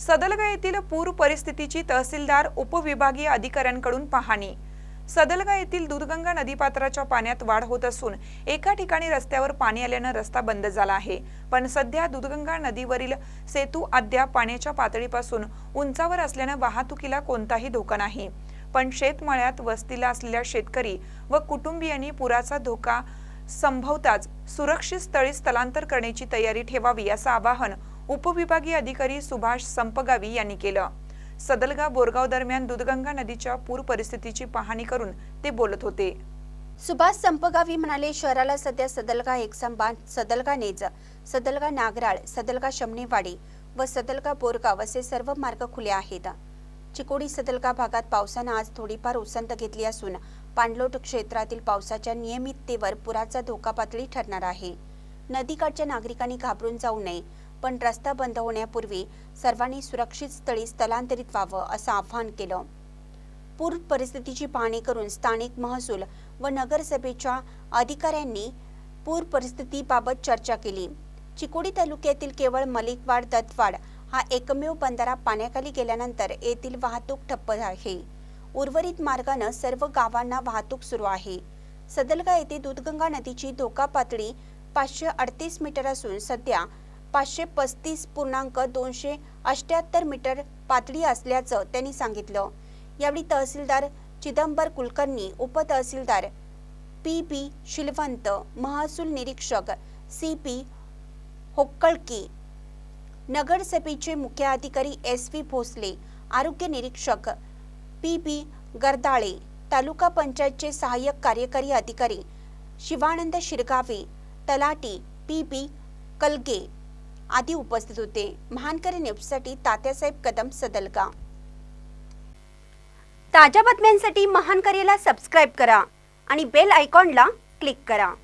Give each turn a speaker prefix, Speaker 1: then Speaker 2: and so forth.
Speaker 1: सदलगा येथील पूर परिस्थितीची तहसीलदार उपविभागीय अधिकाऱ्यांकडून पाहणी. सदलगा येथील दूधगंगा नदीपात्राच्या पाण्यात वाढ होत असून एका ठिकाणी रस्त्यावर पाणी आल्यानं रस्ता बंद झाला आहे. पण सध्या दूधगंगा नदीवरील सेतू अद्याप पाण्याच्या पातळीपासून उंचावर असल्यानं वाहतुकीला कोणताही धोका नाही. पण शेतमळ्यात वस्तीला असलेल्या शेतकरी व कुटुंबियांनी पुराचा धोका संभवताच सुरक्षित स्थळी स्थलांतर करण्याची तयारी ठेवावी असं आवाहन उपविभागीय अधिकारी सुभाष संपगावी यांनी केलं. सदलगा बोरगाव दरम्यान दुधगंगा नदीच्या पूर परिस्थितीची पाहणी करून ते बोलत होते.
Speaker 2: सुभाष संपगावी म्हणाले शहराला सध्या सदलगा एकसंबा सदलगा नेज सदलगा नागराळ सदलगा शमनेवाडी व सदलगा बोरगाव असे सर्व मार्ग खुले आहेत. चिकोडी सदलगा भागात पावसानं आज थोडीफार उसंत घेतली असून पाणलोट क्षेत्रातील पावसाच्या नियमिततेवर पुराचा धोका पातळी ठरणार आहे. नदीकाठच्या नागरिकांनी घाबरून जाऊ नये पण रस्ता बंद होण्यापूर्वी सर्वांनी सुरक्षित स्थळी स्थलांतरित व्हावं असं आवाहन केलं. पूर परिस्थितीची पाहणी करून स्थानिक महसूल व नगरसभेच्या अधिकाऱ्यांनी पूर परिस्थितीबाबत चर्चा केली. चिकोडी तालुक्यातील केवळ मलिकवाड दत्तवाड हा एकमेव बंधारा पाण्याखाली गेल्यानंतर येथील वाहतूक ठप्प आहे. उर्वरित मार्गानं सर्व गावांना वाहतूक सुरू आहे. सदलगा येथे दूधगंगा नदीची धोका पातळी पाचशे अडतीस मीटर असून सध्या पाचशे पस्तीस पूर्णांक दोनशे अठ्याहत्तर मीटर पातळी असल्याचं त्यांनी सांगितलं. यावेळी तहसीलदार चिदंबर कुलकर्णी उपतहसीलदार पी बी शिलवंत महसूल निरीक्षक सी पी होक्कळकी नगरसभेचे मुख्याधिकारी एस व्ही भोसले आरोग्य निरीक्षक पी बी गर्दाळे तालुका पंचायतचे सहाय्यक कार्यकारी अधिकारी शिवानंद शिरगावे तलाटी पी बी कलगे आदी उपस्थित होते. महानकरी न्यूजसाठी तात्यासाहेब कदम सदलगा. ताज्या बातम्यांसाठी महानकरीला सबस्क्राईब करा आणि बेल आयकॉनला क्लिक करा.